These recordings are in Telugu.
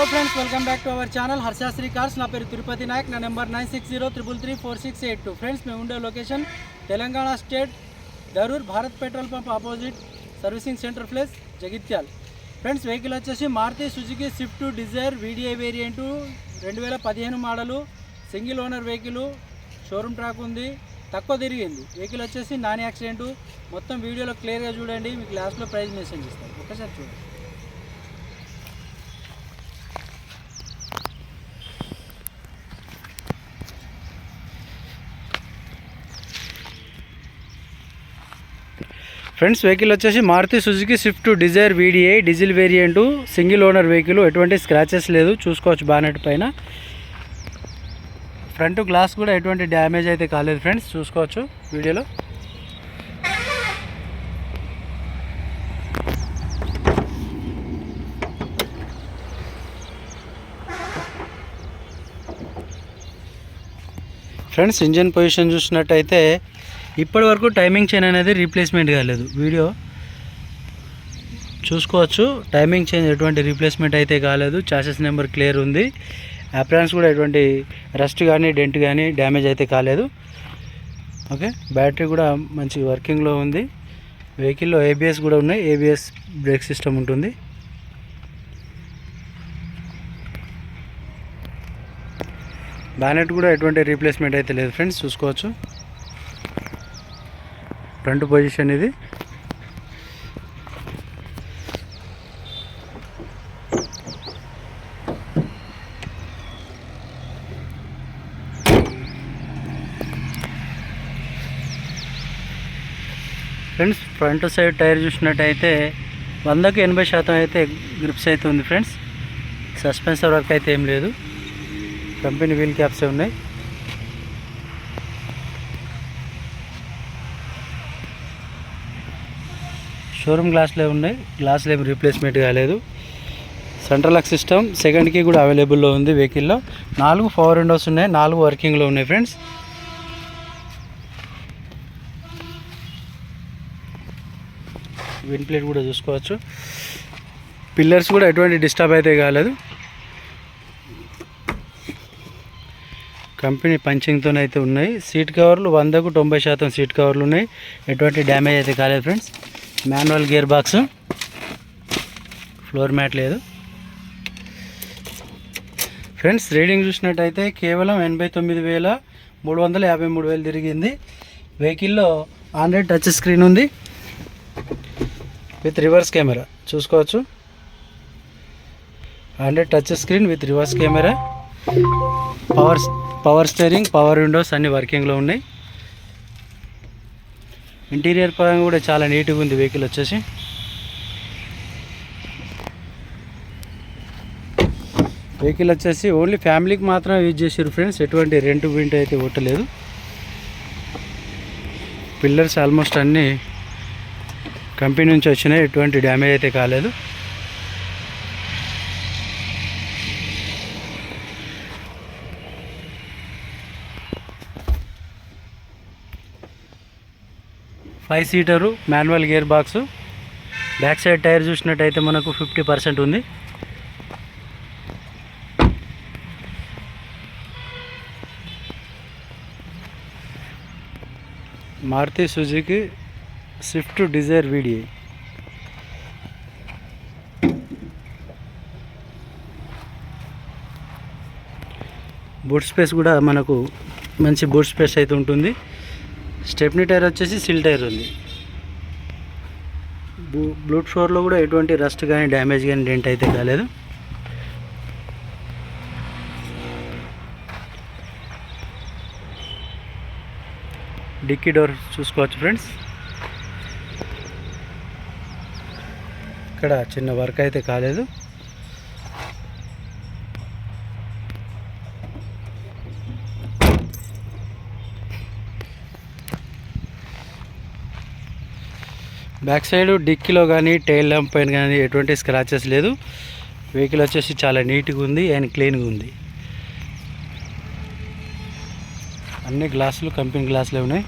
Hello friends welcome back to our channel Harshasri cars నా పేరు తిరుపతి నాయక్ నా number nine six zero triple three four six eight two friends మేము ఉండే location Telangana state Dharur Bharat petrol pump opposite servicing centre place Jagtial. Friends vehicle వచ్చేసి Maruti Suzuki Swift Dzire VDI variant రెండు వేల పదిహేను model single owner vehicle showroom track ఉంది తక్కువ తిరిగింది. వెహికల్ వచ్చేసి నాన్ యాక్సిడెంటు మొత్తం వీడియోలో క్లియర్గా చూడండి మీకు లాస్ట్లో ప్రైజ్ మెసేజ్ ఇస్తాను ఒకసారి చూడండి. ఫ్రెండ్స్ వెహికల్ వచ్చేసి Maruti Suzuki Swift Dzire VDI diesel variant single owner vehicle ఎటువంటి స్క్రాచెస్ లేదు. చూసుకోవచ్చు బానెట్ పైన. ఫ్రంట్ గ్లాస్ కూడా ఎటువంటి డ్యామేజ్ అయితే కాలేదు ఫ్రెండ్స్ చూసుకోవచ్చు వీడియోలో. ఫ్రెండ్స్ ఇంజన్ పొజిషన్ చూసినట్టయితే ఇప్పటి వరకు టైమింగ్ చైన్ అనేది రీప్లేస్మెంట్ కాలేదు వీడియో చూసుకోవచ్చు. టైమింగ్ చేంజ్ ఎటువంటి రీప్లేస్మెంట్ అయితే కాలేదు. చాసెస్ నెంబర్ క్లియర్ ఉంది. అప్రాన్స్ కూడా ఎటువంటి రస్ట్ కానీ డెంట్ కానీ డ్యామేజ్ అయితే కాలేదు. ఓకే? బ్యాటరీ కూడా మంచి వర్కింగ్లో ఉంది. వెహికల్లో ఏబిఎస్ కూడా ఉన్నాయి. ఏబిఎస్ బ్రేక్ సిస్టమ్ ఉంటుంది. బ్యానెట్ కూడా ఎటువంటి రీప్లేస్మెంట్ అయితే లేదు ఫ్రెండ్స్ చూసుకోవచ్చు. ఫ్రంట్ పొజిషన్ ఇది. ఫ్రెండ్స్ ఫ్రంట్ సైడ్ టైర్ చూసినట్టయితే వందకు ఎనభై శాతం అయితే గ్రిప్స్ అయితే ఉంది ఫ్రెండ్స్. సస్పెన్సర్ వర్క్ అయితే ఏం లేదు. కంపెనీ వీల్ క్యాప్సే ఉన్నాయి. షోరూమ్ గ్లాస్లే ఉన్నాయి. గ్లాసులు ఏమి రీప్లేస్మెంట్ కాలేదు సెంట్రల్ లాక్ సిస్టమ్ సెకండ్కి కూడా అవైలబుల్లో ఉంది వెహికల్లో నాలుగు పవర్ విండోస్ ఉన్నాయి నాలుగు వర్కింగ్లో ఉన్నాయి ఫ్రెండ్స్ విన్ ప్లేట్ కూడా చూసుకోవచ్చు. పిల్లర్స్ కూడా ఎటువంటి డిస్టర్బ్ అయితే కాలేదు. కంపెనీ పంచింగ్తో అయితే ఉన్నాయి. సీట్ కవర్లు వందకు తొంభై శాతం సీట్ కవర్లు ఉన్నాయి. ఎటువంటి డ్యామేజ్ అయితే కాలేదు friends manual gear box. Floor mat లేదు. ఫ్రెండ్స్ రీడింగ్ చూసినట్టయితే కేవలం ఎనభై తొమ్మిది వేల మూడు వందల యాభై మూడు వేలు తిరిగింది. వెహికల్లో ఆండ్రాయిడ్ టచ్ స్క్రీన్ ఉంది. With reverse camera. చూసుకోవచ్చు. Android touch screen with reverse camera. Power power steering power windows అన్ని వర్కింగ్లో ఉన్నాయి. ఇంటీరియర్ పరంగా కూడా చాలా నీట్గా ఉంది వెహికల్ వచ్చేసి. వెహికల్ వచ్చేసి ఓన్లీ ఫ్యామిలీకి మాత్రమే యూజ్ చేసారు ఫ్రెండ్స్. ఎటువంటి రెంట్ వింట్ అయితే కొట్టలేదు. పిల్లర్స్ ఆల్మోస్ట్ అన్నీ కంపెనీ నుంచి వచ్చినాయి. ఎటువంటి డ్యామేజ్ అయితే కాలేదు. Five seater manual gear box. Back side tyre చూసినట్టయితే మనకు ఫిఫ్టీ పర్సెంట్ ఉంది. Maruti Suzuki Swift Dzire video. Boot space కూడా మనకు మంచి బూట్ స్పేస్ అయితే ఉంటుంది. స్టెప్నీ టైర్ వచ్చేసి సిల్ టైర్ ఉంది. బ్లూ బ్లూట్ ఫ్లోర్లో కూడా ఎటువంటి రస్ట్ కానీ డ్యామేజ్ కానీ డెంట్ అయితే కాలేదు. డిక్కీ డోర్ చూసుకోవచ్చు ఫ్రెండ్స్. ఇక్కడ చిన్న వర్క్ అయితే కాలేదు. బ్యాక్ సైడ్ డిక్కీలో కానీ టైల్ ల్యాంప్ పైన కానీ ఎటువంటి స్క్రాచెస్ లేదు. వెహికల్ వచ్చేసి చాలా నీట్గా ఉంది అండ్ క్లీన్గా ఉంది. అన్ని గ్లాసులు కంపెనీ గ్లాసులే ఉన్నాయి.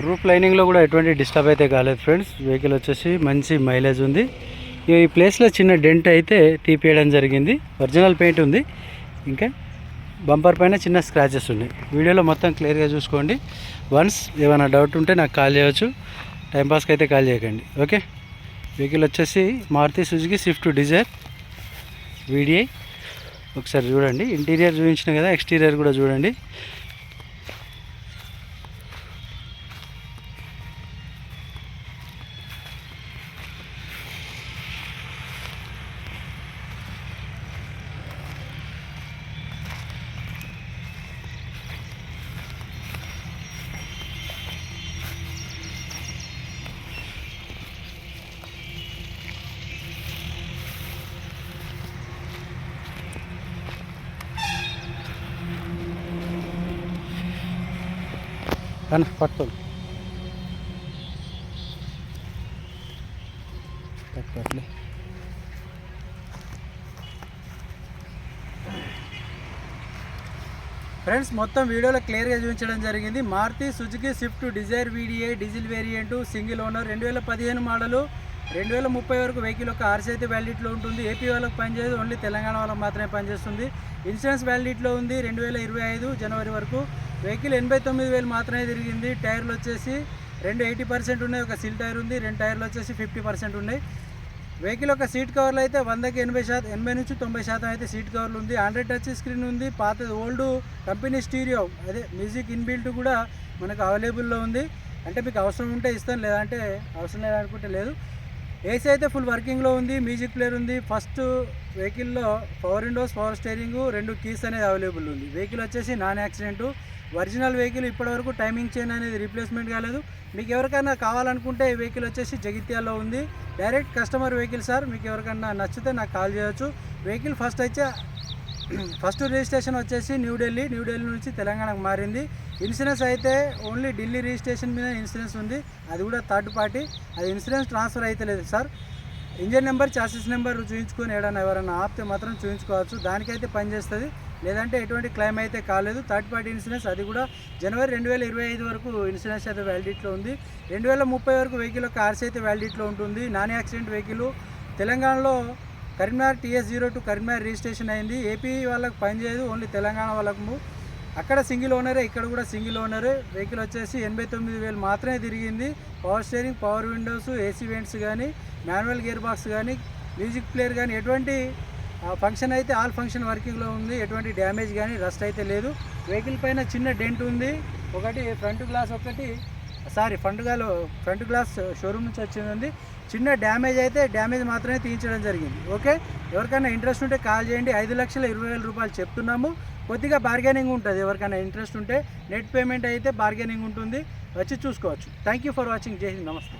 రూప్ లైనింగ్లో కూడా ఎటువంటి డిస్టర్బ్ అయితే కాలేదు ఫ్రెండ్స్ వెహికల్ వచ్చేసి మంచి మైలేజ్ ఉంది. ఈ ప్లేస్లో చిన్న డెంట్ అయితే తీపియడం జరిగింది. ఒరిజినల్ పెయింట్ ఉంది. ఇంకా బంపర్ పైన చిన్న స్క్రాచెస్ ఉన్నాయి. వీడియోలో మొత్తం క్లియర్గా చూసుకోండి. వన్స్ ఏమైనా డౌట్ ఉంటే నాకు కాల్ చేయవచ్చు టైంపాస్కి అయితే కాల్ చేయకండి. ఓకే వెహికల్ వచ్చేసి Maruti Suzuki Swift Dzire VDI ఒకసారి చూడండి. ఇంటీరియర్ చూపించిన కదా ఎక్స్టీరియర్ కూడా చూడండి. కానీ పట్టుకోండి పట్టుకోట్లే ఫ్రెండ్స్ మొత్తం వీడియోలో క్లియర్గా చూపించడం జరిగింది. Maruti Suzuki Swift Dzire VDI diesel variant single owner రెండు వేల పదిహేను మోడలు. రెండు వేల ముప్పై వరకు వెహికల్ యొక్క ఆర్సీఐతే అయితే వ్యాలిడిటీలో ఉంటుంది. ఏపీ వాళ్ళకి పనిచేయదు ఓన్లీ తెలంగాణ వాళ్ళకి మాత్రమే పనిచేస్తుంది. ఇన్సూరెన్స్ వ్యాలిడిటీలో ఉంది రెండు వేల ఇరవై ఐదు జనవరి వరకు. వెహికల్ ఎనభై తొమ్మిది వేలు మాత్రమే తిరిగింది. టైర్లు వచ్చేసి రెండు ఎయిటీ పర్సెంట్ ఉన్నాయి. ఒక సిల్ టైర్ ఉంది. రెండు టైర్లు వచ్చేసి ఫిఫ్టీ పర్సెంట్ ఉన్నాయి. వెహికల్ యొక్క సీట్ కవర్లు అయితే వందకి ఎనభై శాతం ఎనభై నుంచి తొంభై శాతం అయితే సీట్ కవర్లు ఉంది. ఆండ్రాయిడ్ టచ్ స్క్రీన్ ఉంది. పాత ఓల్డ్ కంపెనీ స్టీరియో అదే మ్యూజిక్ ఇన్బిల్ట్ కూడా మనకు అవైలబుల్లో ఉంది. అంటే మీకు అవసరం ఉంటే ఇస్తాను లేదంటే అవసరం లేదనుకుంటే లేదు. ఏసీ అయితే ఫుల్ వర్కింగ్లో ఉంది మ్యూజిక్ ప్లేయర్ ఉంది. ఫస్ట్ వెహికల్లో పవర్ విండోస్ పవర్ స్టీరింగ్ రెండు కీస్ అనేది అవైలబుల్ ఉంది. వెహికల్ వచ్చేసి నాన్ యాక్సిడెంట్. ఒరిజినల్ వెహికల్ ఇప్పటివరకు టైమింగ్ చైన్ అనేది రీప్లేస్మెంట్ కాలేదు. మీకు ఎవరికైనా కావాలనుకుంటే ఈ వెహికల్ వచ్చేసి జగిత్యాల్లో ఉంది. డైరెక్ట్ కస్టమర్ వెహికల్ సార్ మీకు ఎవరికైనా నచ్చితే నాకు కాల్ చేయొచ్చు. వెహికల్ ఫస్ట్ అయితే ఫస్ట్ రిజిస్ట్రేషన్ వచ్చేసి న్యూఢిల్లీ న్యూఢిల్లీ నుంచి తెలంగాణకు మారింది. ఇన్సూరెన్స్ అయితే ఓన్లీ ఢిల్లీ రిజిస్ట్రేషన్ మీద ఇన్సూరెన్స్ ఉంది. అది కూడా థర్డ్ పార్టీ. అది ఇన్సూరెన్స్ ట్రాన్స్ఫర్ అయితే లేదు sir. Engine number chassis number చూపించుకొని ఏడన్నా ఎవరైనా ఆపితే మాత్రం చూపించుకోవచ్చు దానికైతే పనిచేస్తుంది లేదంటే ఎటువంటి క్లెయిమ్ అయితే కాలేదు. థర్డ్ పార్టీ ఇన్సూరెన్స్ అది కూడా జనవరి రెండు వేల ఇరవై ఐదు వరకు ఇన్సూరెన్స్ అయితే వ్యాలిడిటీలో ఉంది. రెండు వేల ముప్పై వరకు వెహికల్ కార్స్ ఆర్సీ అయితే వ్యాలిడిటీలో ఉంటుంది. నాన్ యాక్సిడెంట్ వెహికల్ తెలంగాణలో Karimnagar TS zero two Karimnagar registration అయింది. ఏపీ వాళ్ళకి పనిచేయదు ఓన్లీ తెలంగాణ వాళ్ళకు అక్కడ సింగిల్ ఓనరే ఇక్కడ కూడా సింగిల్ ఓనరే. వెహికల్ వచ్చేసి ఎనభై తొమ్మిది వేలు మాత్రమే తిరిగింది. Power steering power windows AC vents కానీ మాన్యువల్ గేర్ బాక్స్ కానీ మ్యూజిక్ ప్లేయర్ కానీ ఎటువంటి ఫంక్షన్ అయితే ఆల్ ఫంక్షన్ వర్కింగ్లో ఉంది. ఎటువంటి డ్యామేజ్ కానీ రస్ట్ అయితే లేదు. వెహికల్ పైన చిన్న డెంట్ ఉంది. ఒకటి ఫ్రంట్ గ్లాస్ ఒకటి సారీ ఫ్రంట్ గాలో ఫ్రంట్ గ్లాస్ షోరూమ్ నుంచి వచ్చింది. చిన్న డ్యామేజ్ అయితే డ్యామేజ్ మాత్రమే తీయించడం జరిగింది. ఓకే? ఎవరికైనా ఇంట్రెస్ట్ ఉంటే కాల్ చేయండి. ఐదు లక్షల ఇరవై వేల రూపాయలు చెప్తున్నాము. కొద్దిగా బార్గెనింగ్ ఉంటుంది. ఎవరికైనా ఇంట్రెస్ట్ ఉంటే నెట్ పేమెంట్ అయితే బార్గెనింగ్ ఉంటుంది. వచ్చి చూసుకోవచ్చు. థ్యాంక్ యూ ఫర్ వాచింగ్ జై హింద్ నమస్తే